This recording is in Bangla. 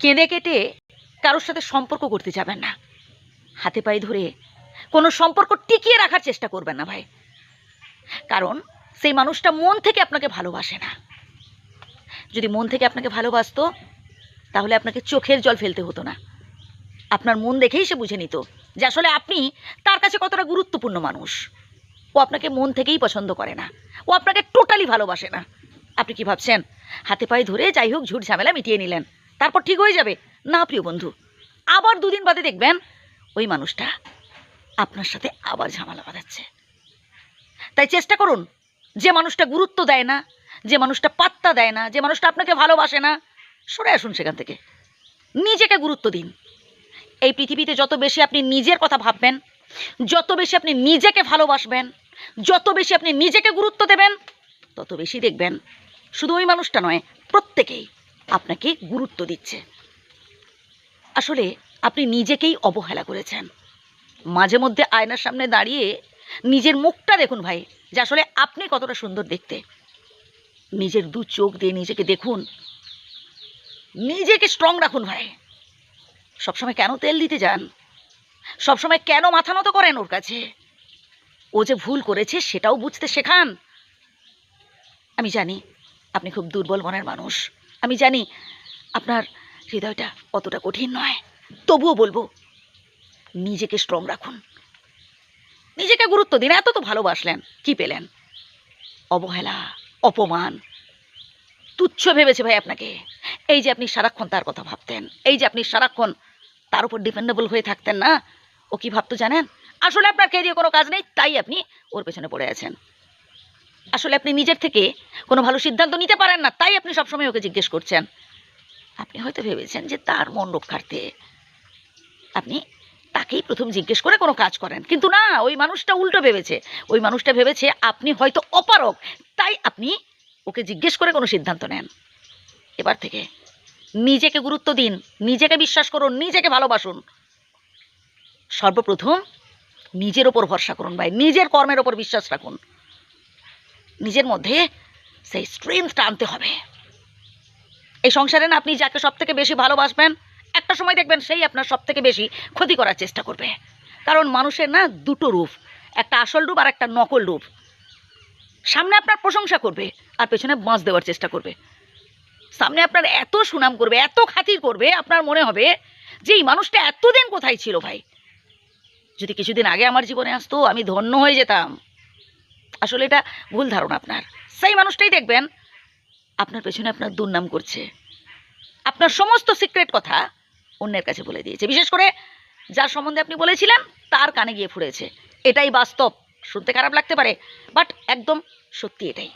কেঁদে কেটে কারোর সাথে সম্পর্ক করতে যাবেন না। হাতে পায়ে ধরে কোনো সম্পর্ক টিকিয়ে রাখার চেষ্টা করবেন না ভাই। কারণ সেই মানুষটা মন থেকে আপনাকে ভালোবাসে না। যদি মন থেকে আপনাকে ভালোবাসতো, তাহলে আপনাকে চোখের জল ফেলতে হতো না। আপনার মন দেখেই সে বুঝে নিত যে আসলে আপনি তার কাছে কতটা গুরুত্বপূর্ণ মানুষ। ও আপনাকে মন থেকেই পছন্দ করে না। ও আপনাকে টোটালি ভালোবাসে না। আপনি কি ভাবছেন? হাতে পায়ে ধরে যাই হোক ঝুট ঝামেলা মিটিয়ে নিলেন। তারপর ঠিক হয়ে যাবে। না, প্রিয় বন্ধু, আবার দুদিন বাদে দেখবেন ওই মানুষটা আপনার সাথে আবার ঝামেলা বাঁধাচ্ছে। তাই চেষ্টা করুন, যে মানুষটা গুরুত্ব দেয় না, যে মানুষটা পাত্তা দেয় না, যে মানুষটা আপনাকে ভালোবাসে না, সরে আসুন সেখান থেকে। নিজেকে গুরুত্ব দিন। এই পৃথিবীতে যত বেশি আপনি নিজের কথা ভাববেন, যত বেশি আপনি নিজেকে ভালোবাসবেন, যত বেশি আপনি নিজেকে গুরুত্ব দেবেন, তত বেশি দেখবেন শুধু ওই মানুষটা নয়, প্রত্যেকেই। আপনাকে গুরুত্ব দিচ্ছে। আসলে আপনি নিজেকেই অবহেলা করেছেন। মাঝে মধ্যে আয়নার সামনে দাঁড়িয়ে নিজের মুখটা দেখুন ভাই, যে আসলে আপনি কতটা সুন্দর দেখতে। নিজের দু চোখ দিয়ে নিজেকে দেখুন। নিজেকে স্ট্রং রাখুন ভাই। সবসময় কেন তেল দিতে যান? সবসময় কেন মাথা নত করেন ওর কাছে? ও যে ভুল করেছে সেটাও বুঝতে শেখান। আমি জানি আপনি খুব দুর্বল মনের মানুষ। আমি জানি আপনার হৃদয়টা অতটা কঠিন নয়, তবুও বলব, নিজেকে স্ট্রং রাখুন। নিজেকে গুরুত্ব দিন, এত তো ভালোবাসলেন, কি পেলেন? অবহেলা, অপমান, তুচ্ছ ভেবেছে ভাই আপনাকে। এই যে আপনি সারাক্ষণ তার কথা ভাবতেন, এই যে আপনি সারাক্ষণ তার উপর ডিপেন্ডেবল হয়ে থাকতেন না, ও কি ভাবতো জানেন? আসলে আপনার দিয়ে কোনো কাজ নেই, তাই আপনি ওর পেছনে পড়ে আছেন। আসলে আপনি নিজের থেকে কোনো ভালো সিদ্ধান্ত নিতে পারেন না, তাই আপনি সবসময় ওকে জিজ্ঞেস করছেন। আপনি হয়তো ভেবেছেন যে তার মন রক্ষার্থে আপনি তাকেই প্রথম জিজ্ঞেস করে কোনো কাজ করেন। কিন্তু না, ওই মানুষটা উল্টো ভেবেছে। ওই মানুষটা ভেবেছে আপনি হয়তো অপারক তাই আপনি ওকে জিজ্ঞেস করে কোনো সিদ্ধান্ত নেন। এবার থেকে নিজেকে গুরুত্ব দিন, নিজেকে বিশ্বাস করুন, নিজেকে ভালোবাসুন। সর্বপ্রথম নিজের ওপর ভরসা করুন ভাই, নিজের কর্মের ওপর বিশ্বাস রাখুন। নিজের মধ্যে সেই স্ট্রেংথটা আনতে হবে। এই সংসারে না আপনি যাকে সব থেকে বেশি ভালোবাসবেন, একটা সময় দেখবেন সেই আপনার সব থেকে বেশি ক্ষতি করার চেষ্টা করবে। কারণ মানুষের না দুটো রূপ, একটা আসল রূপ আর একটা নকল রূপ। সামনে আপনার প্রশংসা করবে আর পেছনে বাঁচ দেওয়ার চেষ্টা করবে। সামনে আপনার এত সুনাম করবে, এত খাতির করবে, আপনার মনে হবে যে এই মানুষটা এতদিন কোথায় ছিল ভাই? যদি কিছুদিন আগে আমার জীবনে আসতো, আমি ধন্য হয়ে যেতাম। আসলে এটা ভুল ধারণা আপনার। সেই মানুষটাই দেখবেন আপনার পেছনে আপনার দুর্নাম করছে। আপনার সমস্ত সিক্রেট কথা অন্যের কাছে বলে দিয়েছে। বিশেষ করে যার সম্বন্ধে আপনি বলেছিলেন, তার কানে গিয়ে ফুরেছে। এটাই বাস্তব। শুনতে খারাপ লাগতে পারে, বাট একদম সত্যি এটাই।